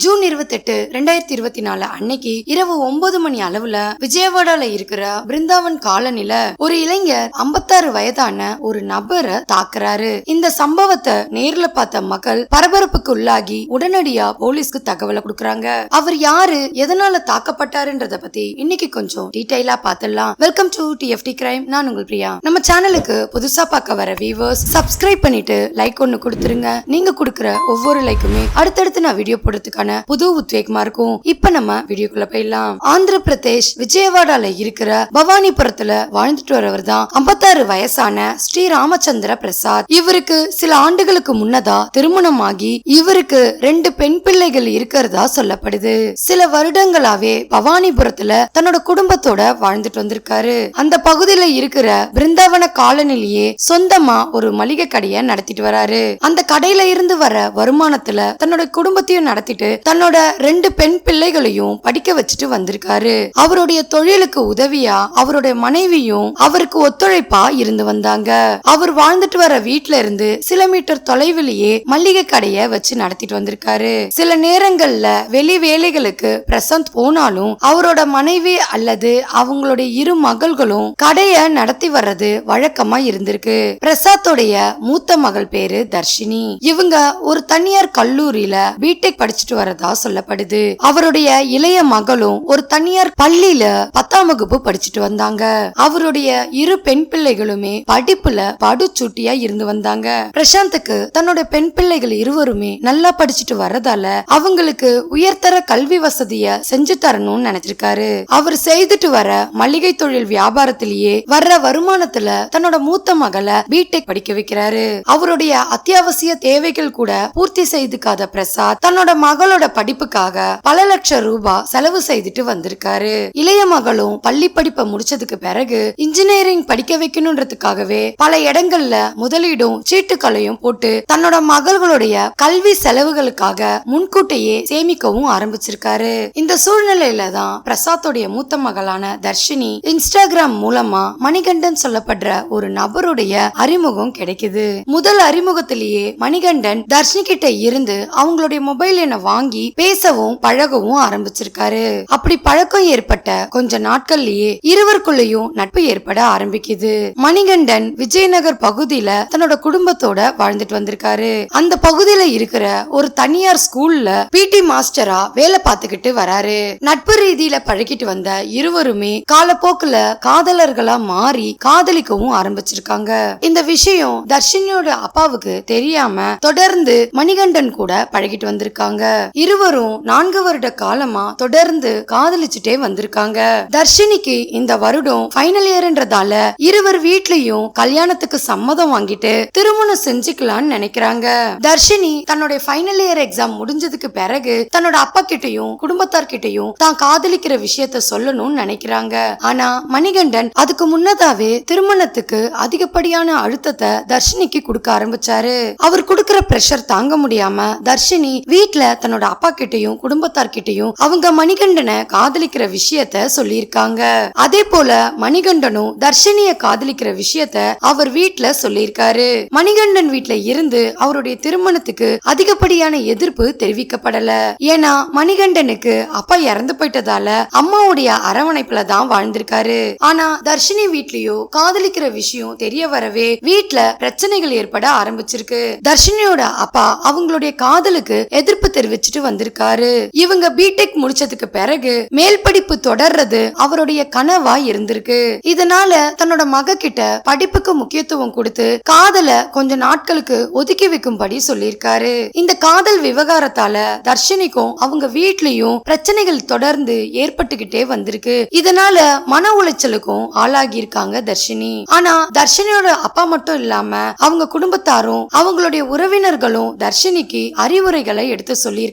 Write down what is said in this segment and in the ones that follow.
June இருபத்தெட்டு ரெண்டாயிரத்தி இருபத்தி நாலு அன்னைக்கு இரவு ஒன்பது மணி அளவுல விஜயவாடால இருக்கிற பிருந்தாவன் காலனில ஒரு இளைஞர் ஐம்பத்தாறு வயதான ஒரு நபரை தாக்குறாரு. இந்த சம்பவத்தை நேர்ல பார்த்த மக்கள் பரபரப்புக்கு உள்ளாகி உடனடியா போலீஸ்க்கு தகவலை கொடுக்கறாங்க. அவர் யாரு எதனால தாக்கப்பட்டாருன்றத பத்தி இன்னைக்கு கொஞ்சம் டீடைலா பார்த்துடலாம் வெல்கம் டு டிஎஃப்டி கிரைம் நான் உங்கள் பிரியா. நம்ம சேனலுக்கு புதுசா பார்க்க வர வியூவர்ஸ் சப்ஸ்கிரைப் பண்ணிட்டு லைக் ஒன்னு கொடுத்துருங்க. நீங்க கொடுக்குற ஒவ்வொரு லைக்குமே அடுத்தடுத்து நான் வீடியோ போடுறதுக்கான புது உத்வேகமா இருக்கும். இப்ப நம்ம வீடியோக்குள்ள போயிடலாம். ஆந்திர பிரதேஷ் விஜயவாடால இருக்கிற பவானிபுரத்துல வாழ்ந்துட்டு வரவர் தான் ஐம்பத்தாறு வயசான ஸ்ரீ ராமச்சந்திர பிரசாத். இவருக்கு சில ஆண்டுகளுக்கு முன்னதா திருமணமாகி இவருக்கு ரெண்டு பெண் பிள்ளைகள் இருக்கிறதா சொல்லப்படுது. சில வருடங்களாவே பவானிபுரத்துல தன்னோட குடும்பத்தோட வாழ்ந்துட்டு வந்திருக்காரு. அந்த பகுதியில இருக்கிற பிருந்தாவன காலனிலேயே சொந்தமா ஒரு மளிகை கடையை நடத்திட்டு வராரு. அந்த கடையில இருந்து வர வருமானத்துல தன்னோட குடும்பத்தையும் நடத்திட்டு தன்னோட ரெண்டு பெண் பிள்ளைகளையும் படிக்க வச்சுட்டு வந்திருக்காரு. அவருடைய தொழிலுக்கு உதவியா அவருடைய மனைவியும் அவருக்கு ஒத்துழைப்பா இருந்து வந்தாங்க. அவர் வாழ்ந்துட்டு வர வீட்ல இருந்து சில மீட்டர் தொலைவிலேயே மல்லிகை கடைய வச்சு நடத்திட்டு வந்திருக்காரு. சில நேரங்கள்ல வெளி வேலைகளுக்கு பிரசாந்த் போனாலும் அவரோட மனைவி அல்லது அவங்களுடைய இரு மகள்களும் கடைய நடத்தி வர்றது வழக்கமா இருந்திருக்கு. பிரசாத்தோடைய மூத்த மகள் பேரு தர்ஷினி. இவங்க ஒரு தனியார் கல்லூரியில பிடெக் படிச்சுட்டு வரதா சொல்லப்படுது. அவருடைய இளைய மகளும் ஒரு தனியார் பள்ளியில பத்தாம் வகுப்பு படிச்சுட்டு வந்தாங்க. அவருடைய இரு பெண் பிள்ளைகளுமே படிப்புல படுச்சுட்டியா இருந்து வந்தாங்க. பிரசாந்துக்கு தன்னோட பெண் பிள்ளைகள் இருவருமே நல்லா படிச்சுட்டு வர்றதால அவங்களுக்கு உயர்தர கல்வி வசதிய செஞ்சு தரணும்னு நினைச்சிருக்காரு. அவர் செய்துட்டு வர மளிகை தொழில் வியாபாரத்திலேயே வர்ற வருமானத்துல தன்னோட மூத்த மகளை பிடெக் படிக்க வைக்கிறாரு. அவருடைய அத்தியாவசிய தேவைகள் கூட பூர்த்தி செய்துக்காத பிரசாத் தன்னோட மகளோட படிப்புக்காக பல லட்சம் ரூபாய் செலவு செய்துட்டு வந்திருக்காரு. இளைய மகளும் பள்ளி படிப்பை முடிச்சதுக்கு பிறகு இன்ஜினியரிங் படிக்க வைக்கணும்ன்றதுக்காகவே பல இடங்கள்ல முதலீடும் சீட்டுக்களையும் போட்டு தன்னோட மகள்களுடைய கல்வி செலவுகளுக்காக முன்கூட்டியே சேமிக்கவும் ஆரம்பிச்சிருக்காரு. இந்த சூழ்நிலையில தான் பிரசாத்தோடைய மூத்த மகளான தர்ஷினி இன்ஸ்டாகிராம் மூலமா மணிகண்டன் சொல்லப்படுற ஒரு நபருடைய அறிமுகம் கிடைக்குது. முதல் அறிமுகத்திலேயே மணிகண்டன் தர்ஷினி கிட்ட இருந்து அவங்களுடைய மொபைல் எண்ணை வாங்கி வாங்கி பேசவும் பழகவும் ஆரம்பிச்சிருக்காரு. அப்படி பழக்கம் ஏற்பட்ட கொஞ்ச நாட்கள்லயே இருவருக்குள்ளயும் நட்பு ஏற்பட ஆரம்பிக்குது. மணிகண்டன் விஜயநகர் பகுதியில தன்னோட குடும்பத்தோட வாழ்ந்துட்டு வந்திருக்காரு. அந்த பகுதியில இருக்கிற ஒரு தனியார் ஸ்கூல்ல பிடி மாஸ்டரா வேலை பார்த்துக்கிட்டு வராரு. நட்பு ரீதியில பழகிட்டு வந்த இருவருமே காலப்போக்குல காதலர்களா மாறி காதலிக்கவும் ஆரம்பிச்சிருக்காங்க. இந்த விஷயம் தர்ஷினியோட அப்பாவுக்கு தெரியாம தொடர்ந்து மணிகண்டன் கூட பழகிட்டு வந்திருக்காங்க. இருவரும் நான்கு வருட காலமா தொடர்ந்து காதலிச்சுட்டே வந்திருக்காங்க. தர்ஷினிக்கு இந்த வருடம் ஃபைனல் இயர்ன்றதால இருவர் வீட்லயும் கல்யாணத்துக்கு சம்மதம் வாங்கிட்டு திருமணம் செஞ்சுக்கலாம்னு நினைக்கிறாங்க. தர்ஷினி தன்னுடைய ஃபைனல் இயர் எக்ஸாம் முடிஞ்சதுக்கு பிறகு தன்னோட அப்பா கிட்டையும் குடும்பத்தார் கிட்டயும் தான் காதலிக்கிற விஷயத்த சொல்லணும்னு நினைக்கிறாங்க. ஆனா மணிகண்டன் அதுக்கு முன்னதாவே திருமணத்துக்கு அதிகப்படியான அழுத்தத்தை தர்ஷினிக்கு கொடுக்க ஆரம்பிச்சாரு. அவர் கொடுக்கிற பிரஷர் தாங்க முடியாம தர்ஷினி வீட்டுல தன்னோட அப்பா கிட்டயும் குடும்பத்தார் கிட்டயும் அவங்க மணிகண்டனை காதலிக்கிற விஷயத்த சொல்லியிருக்காங்க. அதே போல மணிகண்டனும் தர்ஷினிய காதலிக்கிற விஷயத்த அவர் வீட்டுல சொல்லியிருக்காரு. மணிகண்டன் வீட்டுல இருந்து அவருடைய திருமணத்துக்கு அதிகப்படியான எதிர்ப்பு தெரிவிக்கப்படல. ஏன்னா மணிகண்டனுக்கு அப்பா இறந்து போயிட்டதால அம்மாவுடைய அரவணைப்புல தான் வாழ்ந்திருக்காரு. ஆனா தர்ஷினி வீட்லயோ காதலிக்கிற விஷயம் தெரிய வரவே வீட்டுல பிரச்சனைகள் ஏற்பட ஆரம்பிச்சிருக்கு. தர்ஷினியோட அப்பா அவங்களுடைய காதலுக்கு எதிர்ப்பு தெரிவித்து வச்சுட்டு வந்திருக்காரு. இவங்க பிடெக் முடிச்சதுக்கு பிறகு மேல் படிப்பு தொடர்றது அவருடைய கனவா இருந்திருக்கு. இதனால தன்னோட மக கிட்ட படிப்புக்கு முக்கியத்துவம் கொடுத்து காதல கொஞ்ச நாட்களுக்கு ஒதுக்கி வைக்கும்படி சொல்லியிருக்காரு. இந்த காதல் விவகாரத்தால தர்ஷினிக்கும் அவங்க வீட்லயும் பிரச்சனைகள் தொடர்ந்து ஏற்பட்டுகிட்டே வந்திருக்கு. இதனால மன உளைச்சலுக்கும் ஆளாகி இருக்காங்க தர்ஷினி. ஆனா தர்ஷினியோட அப்பா மட்டும் இல்லாம அவங்க குடும்பத்தாரும் அவங்களுடைய உறவினர்களும் தர்ஷினிக்கு அறிவுரைகளை எடுத்து சொல்லியிருக்காங்க.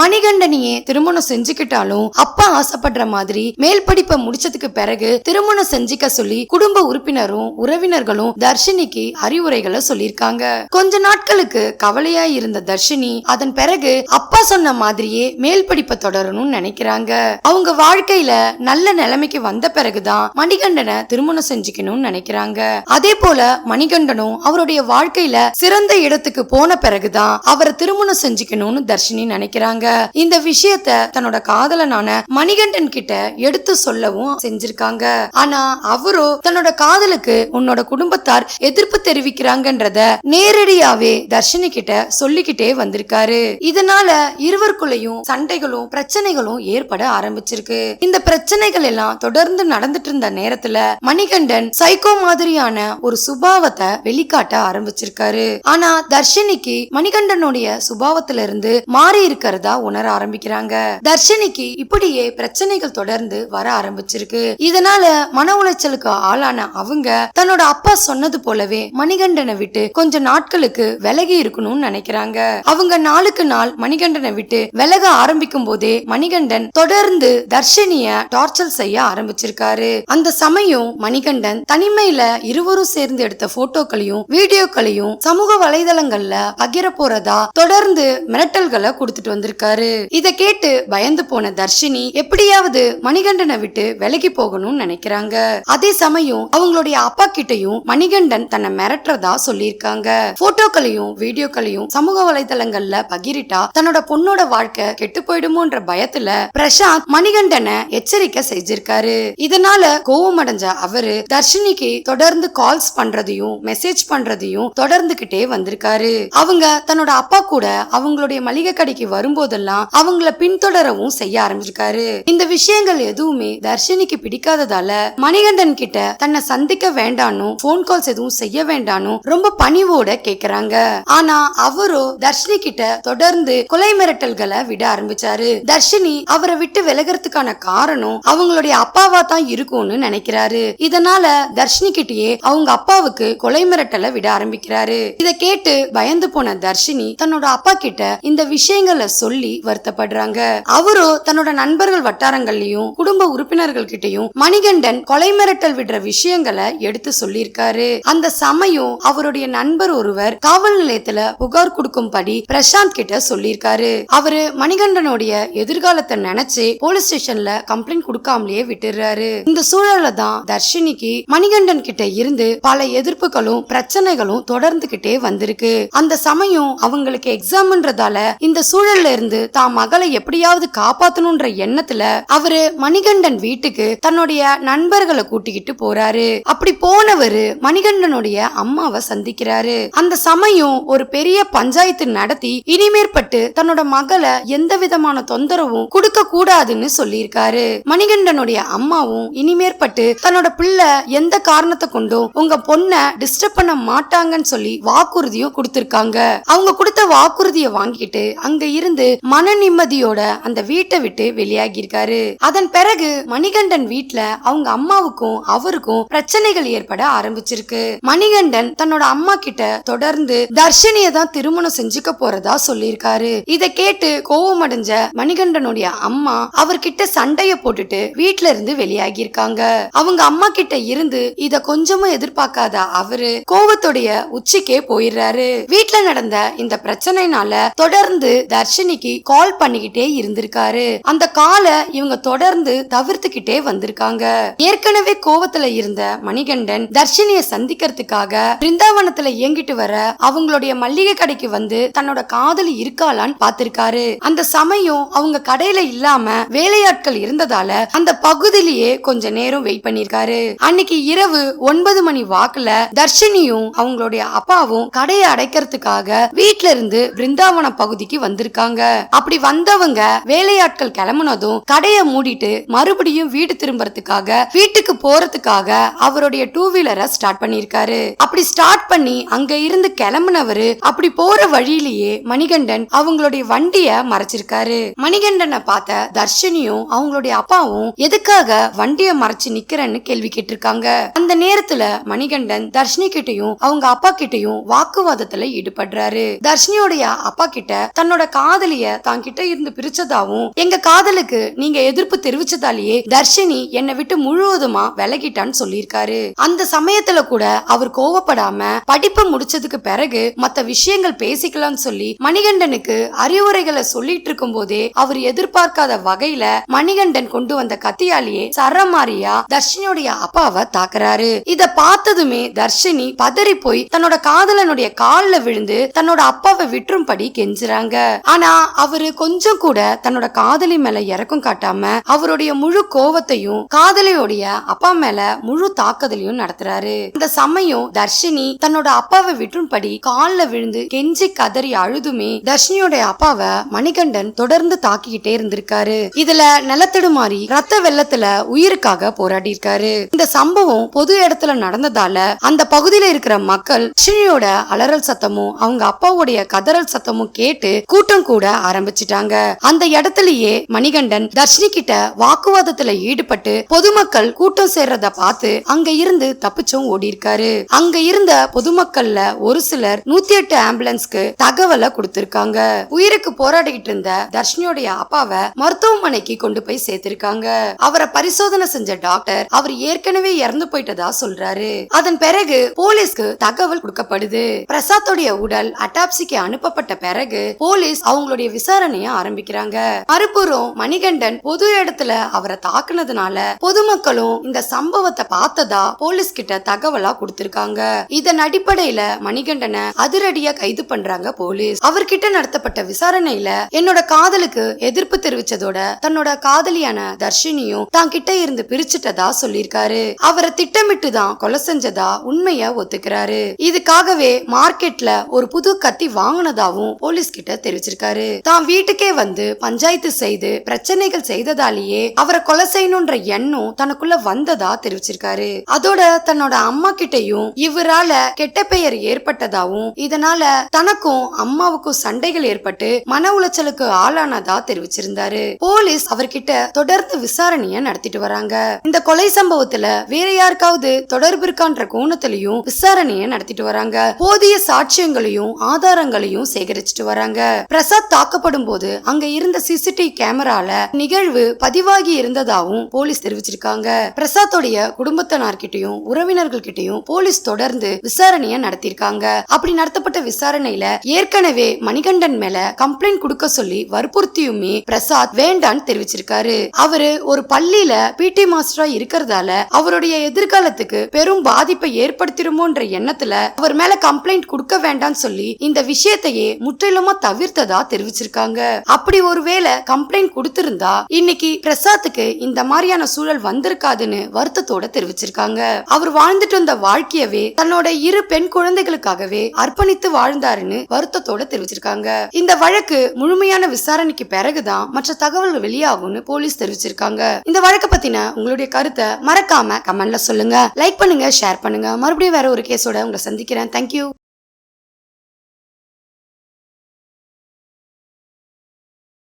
மணிகண்டனியே திருமணம் செஞ்சுக்கிட்டாலும் அப்பா ஆசைப்படுற மாதிரி மேல் படிப்பை முடிச்சதுக்கு பிறகு திருமணம் செஞ்சுக்க சொல்லி குடும்ப உறுப்பினரும் உறவினர்களும் தர்ஷினிக்கு அறிவுரைகளை சொல்லியிருக்காங்க. கொஞ்ச நாட்களுக்கு கவலையா இருந்த தர்ஷினி அதன் பிறகு அப்பா சொன்ன மாதிரியே மேல் படிப்பை தொடரணும்னு நினைக்கிறாங்க. அவங்க வாழ்க்கையில நல்ல நிலைமைக்கு வந்த பிறகுதான் மணிகண்டனை திருமணம் செஞ்சுக்கணும்னு நினைக்கிறாங்க. அதே போல மணிகண்டனும் அவருடைய வாழ்க்கையில சிறந்த இடத்துக்கு போன பிறகுதான் அவரை திருமணம் செஞ்சுக்கணும்னு தர்ஷினி தர்ஷினி நினைக்கிறாங்க. இந்த விஷயத்த தன்னோட காதலனான மணிகண்டன் கிட்ட எடுத்து சொல்லவும் செஞ்சிருக்காங்க. ஆனா அவரோ தன்னோட காதலுக்கு உன்னோட குடும்பத்தார் எதிர்ப்பு தெரிவிக்கிறாங்கன்றத நேரடியாவே தர்ஷினி கிட்ட சொல்லிக்கிட்டே வந்திருக்காரு. இதனால இருவருக்குள்ளயும் சண்டைகளும் பிரச்சனைகளும் ஏற்பட ஆரம்பிச்சிருக்கு. இந்த பிரச்சனைகள் எல்லாம் தொடர்ந்து நடந்துட்டு இருந்த நேரத்துல மணிகண்டன் சைக்கோ மாதிரியான ஒரு சுபாவத்தை வெளிக்காட்ட ஆரம்பிச்சிருக்காரு. ஆனா தர்ஷினிக்கு மணிகண்டனுடைய சுபாவத்திலிருந்து மா மாறி இருக்கிறதா உணர ஆரம்பிக்கிறாங்க. தர்ஷினிக்கு இப்படியே பிரச்சனைகள் தொடர்ந்து வர ஆரம்பிச்சிருக்கு. இதனால மன உளைச்சலுக்கு ஆளான அவங்க தன்னோட அப்பா சொன்னது போலவே மணிகண்டனை விட்டு கொஞ்ச நாட்களுக்கு விலகி இருக்கணும்னு நினைக்கிறாங்க. அவங்க நாளுக்கு நாள் மணிகண்டனை விட்டு விலக ஆரம்பிக்கும் போதே மணிகண்டன் தொடர்ந்து தர்ஷினிய டார்ச்சர் செய்ய ஆரம்பிச்சிருக்காரு. அந்த சமயம் மணிகண்டன் தனிமையில இருவரும் சேர்ந்து எடுத்த போட்டோக்களையும் வீடியோக்களையும் சமூக வலைதளங்கள்ல பகிர போறதா தொடர்ந்து மிரட்டல்களை கொடுத்துட்டு வந்திருக்காரு. இத கேட்டு பயந்து போன தர்ஷினி எப்படியாவது மணிகண்டனை விட்டு விலகி போகணும்னு நினைக்கிறாங்க. அதே சமயம் அவங்களுடைய அப்பா கிட்டயும் மணிகண்டன் தன்னை மிரட்டுறதா சொல்லியிருக்காங்க. போட்டோக்களையும் வீடியோக்களையும் சமூக வலைதளங்கள்ல பகிரிட்டா தன்னோட பொண்ணோட வாழ்க்கை கெட்டு போயிடுமோன்ற பயத்துல பிரசாந்த் மணிகண்டனை எச்சரிக்கை செஞ்சிருக்காரு. இதனால கோவம் அடைஞ்ச அவரு தர்ஷினிக்கு தொடர்ந்து கால்ஸ் பண்றதையும் மெசேஜ் பண்றதையும் தொடர்ந்துகிட்டே வந்திருக்காரு. அவங்க தன்னோட அப்பா கூட அவங்களுடைய மளிகை கடைக்கு வரும்போதெல்லாம் அவங்கள பின்தொடரவும் செய்ய ஆரம்பிச்சிருக்காரு. இந்த விஷயங்கள் எதுவுமே தர்ஷினிக்கு பிடிக்காததால மணிகண்டன் கிட்ட தன்னை சந்திக்க வேண்டானும் போன் கால்ஸ் எதுவும் செய்ய வேண்டானும் ரொம்ப பணிவோட கேக்குறாங்க. ஆனா அவரோ தர்ஷினி கிட்ட தொடர்ந்து கொலை மிரட்டல்களை விட ஆரம்பிச்சாரு. தர்ஷினி அவரை விட்டு விலகிறதுக்கான காரணம் அவங்களுடைய அப்பாவா தான் இருக்கும்னு நினைக்கிறாரு. இதனால தர்ஷினி கிட்டயே அவங்க அப்பாவுக்கு கொலை மிரட்டலை விட ஆரம்பிக்கிறாரு. இதை கேட்டு பயந்து போன தர்ஷினி தன்னோட அப்பா கிட்ட இந்த விஷயம் விஷயங்களை சொல்லி வருத்தப்படுறாங்க. அவரோ தன்னோட நண்பர்கள் வட்டாரங்கள்லயும் குடும்ப உறுப்பினர்கள் கிட்டயும் மணிகண்டன் கொலை மிரட்டல் விடுற விஷயங்களை எடுத்து சொல்லியிருக்காரு. அந்த சமயம் அவருடைய நண்பர் ஒருவர் காவல் நிலையத்துல புகார் கொடுக்கும்படி பிரசாந்த் கிட்ட சொல்லியிருக்காரு. அவரு மணிகண்டனுடைய எதிர்காலத்தை நினைச்சு போலீஸ் ஸ்டேஷன்ல கம்ப்ளைண்ட் கொடுக்காமலேயே விட்டுறாரு இந்த சூழல்ல தான் தர்ஷினிக்கு மணிகண்டன் கிட்ட இருந்து பல எதிர்ப்புகளும் பிரச்சனைகளும் தொடர்ந்துகிட்டே வந்திருக்கு. அந்த சமயம் அவங்களுக்கு எக்ஸாம்ன்றதால இந்த சூழல்ல இருந்து தான் மகளை எப்படியாவது காப்பாத்தணும்ன்ற எண்ணத்துல அவரு மணிகண்டன் வீட்டுக்கு தன்னுடைய நண்பர்களை கூட்டிக்கிட்டு போறாரு. அப்படி போனவரு மணிகண்டனுடைய அம்மாவை சந்திக்கிறாரு. அந்த சமயம் ஒரு பெரிய பஞ்சாயத்து நடத்தி இனிமேற்பட்டு தன்னோட மகளை எந்த விதமான தொந்தரவும் கொடுக்க கூடாதுன்னு சொல்லியிருக்காரு. மணிகண்டனுடைய அம்மாவும் இனிமேற்பட்டு தன்னோட பிள்ளை எந்த காரணத்தை கொண்டும் உங்க பொண்ண டிஸ்டர்ப் பண்ண மாட்டாங்கன்னு சொல்லி வாக்குறுதியும் கொடுத்திருக்காங்க. அவங்க கொடுத்த வாக்குறுதியை வாங்கிட்டு அங்க இருந்து மன நிம்மதியோட அந்த வீட்டை விட்டு வெளியாகி இருக்காரு அதன் பிறகு மணிகண்டன் வீட்டுல அவங்க அம்மாவுக்கும் அவருக்கும் பிரச்சனைகள் ஏற்பட ஆரம்பிச்சிருக்கு. மணிகண்டன் தன்னோட அம்மா கிட்ட தொடர்ந்து தர்ஷினிய தான் திருமணம் செஞ்சுக்க போறதா சொல்லியிருக்காரு. இத கேட்டு கோவம் அடைஞ்ச மணிகண்டனுடைய அம்மா அவர்கிட்ட சண்டைய போட்டுட்டு வீட்டுல இருந்து வெளியாகி இருக்காங்க அவங்க அம்மா கிட்ட இருந்து இத கொஞ்சமும் எதிர்பார்க்காத அவரு கோவத்துடைய உச்சிக்கே போயிடுறாரு. வீட்ல நடந்த இந்த பிரச்சனைனால தொடர்ந்து தர்ஷினிக்கு கால் பண்ணிக்கிட்டே இருந்திருக்காரு. அந்த காலை இவங்க தொடர்ந்து தவிர்த்துக்கிட்டே வந்திருக்காங்க. ஏற்கனவே கோவத்துல இருந்த மணிகண்டன் தர்ஷினிய சந்திக்கிறதுக்காக பிருந்தாவனத்துல இயங்கிட்டு வர அவங்களுடைய மல்லிகை கடைக்கு வந்து தன்னோட காதலி இருக்காளான்னு பாத்திருக்காரு அந்த சமயம் அவங்க கடையில இல்லாம வேலையாட்கள் இருந்ததால அந்த பகுதியிலேயே கொஞ்ச நேரம் வெயிட் பண்ணிருக்காரு. அன்னைக்கு இரவு ஒன்பது மணி வாக்குல தர்ஷினியும் அவங்களுடைய அப்பாவும் கடையை அடைக்கிறதுக்காக வீட்ல இருந்து பிருந்தாவன பகுதிக்கு வந்திருக்காங்க. அப்படி வந்தவங்க வேலையாட்கள் கிளம்புனதும் கடையை மூடிட்டு மறுபடியும் வீடு திரும்புறதுக்காக வீட்டுக்கு போறதுக்காக அவருடைய டூ வீலரை ஸ்டார்ட் பண்ணிருக்காரு அப்படி ஸ்டார்ட் பண்ணி அங்க இருந்து கிளம்புனவரு அப்படி போற வழியிலேயே மணிகண்டன் அவங்களுடைய வண்டிய மறைச்சிருக்காரு. மணிகண்டனை பார்த்த தர்ஷினியும் அவங்களுடைய அப்பாவும் எதுக்காக வண்டிய மறைச்சு நிக்கிறேன்னு கேள்வி கேட்டிருக்காங்க. அந்த நேரத்துல மணிகண்டன் தர்ஷினி கிட்டையும் அவங்க அப்பா கிட்டயும் வாக்குவாதத்துல ஈடுபடுறாரு. தர்ஷினியோடைய அப்பா கிட்ட தன்னோட காதலிய தாங்கிட்ட இருந்து பிரிச்சதாவும் எங்க காதலுக்கு நீங்க எதிர்ப்பு தெரிவிச்சதாலேயே தர்ஷினி என்னை விட்டு முழுவதுமா விலகிட்டான்னு சொல்லியிருக்காரு. அந்த சமயத்துல கூட அவர் கோவப்படாம படிப்பு முடிச்சதுக்கு பிறகு மத்த விஷயங்கள் பேசிக்கலாம்னு சொல்லி மணிகண்டனுக்கு அறிவுரைகளை சொல்லிட்டு இருக்கும் போதே அவர் எதிர்பார்க்காத வகையில மணிகண்டன் கொண்டு வந்த கத்தியாலேயே சரமாரியா தர்ஷினியுடைய அப்பாவை தாக்குறாரு. இத பார்த்ததுமே தர்ஷினி பதறி போய் தன்னோட காதலனுடைய கால்ல விழுந்து தன்னோட அப்பாவை விட்டுரும்படி கெஞ்சுறாங்க. ஆனா அவரு கொஞ்சம் கூட தன்னோட காதலி மேல இறக்கம் காட்டாம அவருடைய முழு கோவத்தையும் காதலியோடைய அப்பா மேல முழு தாக்குதலையும் நடத்துறாரு. இந்த சமயம் தர்ஷினி தன்னோட அப்பாவை விட்டும்படி கால்ல விழுந்து கெஞ்சி கதறி அழுதுமே தர்ஷினியோட அப்பாவை மணிகண்டன் தொடர்ந்து தாக்கிக்கிட்டே இருந்திருக்காரு. இதுல நிலத்தடுமாறி ரத்த வெள்ளத்துல உயிருக்காக போராடி இருக்காரு இந்த சம்பவம் பொது இடத்துல நடந்ததால அந்த பகுதியில இருக்கிற மக்கள் தர்ஷினியோட அலறல் சத்தமும் அவங்க அப்பாவுடைய கதறல் சத்தமும் கேட்டு கூட்டம் கூட ஆரம்பிச்சிட்டாங்க. அந்த இடத்துலயே மணிகண்டன் தர்ஷினி கிட்ட வாக்குவாதத்துல ஈடுபட்டு பொதுமக்கள் கூட்டம் சேர்றத பார்த்து அங்க இருந்து தப்பிச்சும் ஓடி இருக்காரு அங்க இருந்த பொதுமக்கள்ல ஒரு சிலர் நூத்தி எட்டு ஆம்புலன்ஸ்க்கு தகவலை கொடுத்திருக்காங்க. உயிருக்கு போராடிக்கிட்டு இருந்த தர்ஷினியோடைய அப்பாவை மருத்துவமனைக்கு கொண்டு போய் சேர்த்திருக்காங்க. அவரை பரிசோதனை செஞ்ச டாக்டர் அவர் ஏற்கனவே இறந்து போயிட்டதா சொல்றாரு. அதன் பிறகு போலீஸ்க்கு தகவல் கொடுக்கப்படுது. பிரசாத்தோடைய உடல் அட்டாப்சிக்கு அனுப்பப்பட்ட பிறகு போலீஸ் அவங்களுடைய விசாரணையை ஆரம்பிக்கிறாங்க. மறுபுறம் மணிகண்டன் பொது இடத்துல அவரை தாக்குனதுனால பொதுமக்களும் இந்த சம்பவத்தை பார்த்ததா போலீஸ் கிட்ட தகவலா கொடுத்திருக்காங்க. இதன் அடிப்படையில மணிகண்டனை அதிரடியா கைது பண்றாங்க போலீஸ். அவர்கிட்ட நடத்தப்பட்ட விசாரணையில என்னோட காதலுக்கு எதிர்ப்பு தெரிவிச்சதோட தன்னோட காதலியான தர்ஷினியும் தான் கிட்ட இருந்து பிரிச்சுட்டதா சொல்லியிருக்காரு. அவரை திட்டமிட்டு தான் கொலை செஞ்சதா உண்மைய ஒத்துக்கிறாரு. இதுக்காகவே மார்க்கெட்ல ஒரு புது கத்தி வாங்கினதாவும் போலீஸ் கிட்ட தெரிவிச்சிருக்காரு. தான் வீட்டுக்கே வந்து பஞ்சாயத்து செய்து பிரச்சனைகள் செய்ததாலேயே அவரை கொலை செய்யணும்ன்ற எண்ணம் தனக்குள்ள வந்ததா தெரிவிச்சிருக்காரு. அதோட தன்னோட அம்மா கிட்டயும் இவரால கெட்ட பெயர் ஏற்பட்டதாவும் இதனால தனக்கும் அம்மாவுக்கும் சண்டைகள் ஏற்பட்டு மன உளைச்சலுக்கு ஆளானதா தெரிவிச்சிருந்தாரு. போலீஸ் அவர்கிட்ட தொடர்ந்து விசாரணைய நடத்திட்டு வராங்க. இந்த கொலை சம்பவத்துல வேற யாருக்காவது தொடர்பு இருக்கான்ற கோணத்திலையும் விசாரணைய நடத்திட்டு வராங்க. போதிய சாட்சியங்களையும் ஆதாரங்களையும் சேகரிச்சுட்டு வராங்க. பிரசாத் தாக்கப்படும் போது அங்க இருந்த சிசிடிவி கேமரால நிகழ்வு பதிவாகி இருந்ததாவும் போலீஸ் தெரிவிச்சிருக்காங்க. பிரசாத்தோடைய குடும்பத்தினார்கிட்டயும் உறவினர்கள் கிட்டயும் போலீஸ் தொடர்ந்து விசாரணைய நடத்திருக்காங்க அப்படி நடத்தப்பட்ட விசாரணையில ஏற்கனவே மணிகண்டன் மேல கம்ப்ளைண்ட் கொடுக்க சொல்லி வற்புறுத்தியுமே பிரசாத் வேண்டான்னு தெரிவிச்சிருக்காரு. அவரு ஒரு பள்ளியில பிடி மாஸ்டரா இருக்கிறதால அவருடைய எதிர்காலத்துக்கு பெரும் பாதிப்பை ஏற்படுத்திருமோன்ற எண்ணத்துல அவர் மேல கம்ப்ளைண்ட் கொடுக்க வேண்டாம்னு சொல்லி இந்த விஷயத்தையே முற்றிலுமா தவிர்த்ததா தெரிவிச்சிருக்காங்க. அப்படி ஒருவேளை கம்ப்ளைண்ட் கொடுத்திருந்தா இன்னைக்கு பிரசாத்துக்கு இந்த மாதிரியான சூழல் வந்திருக்காதுன்னு வருத்தத்தோட தெரிவிச்சிருக்காங்க. அவர் வாழ்ந்துட்டு வந்த வாழ்க்கையவே தன்னோட இரு பெண் குழந்தைகளுக்காகவே அர்ப்பணித்து வாழ்ந்தாருன்னு வருத்தத்தோட தெரிவிச்சிருக்காங்க. இந்த வழக்கு முழுமையான விசாரணைக்கு பிறகுதான் மற்ற தகவல்கள் வெளியாகும்னு போலீஸ் தெரிவிச்சிருக்காங்க. இந்த வழக்கு பத்தின உங்களுடைய கருத்தை மறக்காம கமெண்ட்ல சொல்லுங்க. லைக் பண்ணுங்க ஷேர் பண்ணுங்க. மறுபடியும் வேற ஒரு கேஸோட உங்களை சந்திக்கிறேன். தேங்க்யூ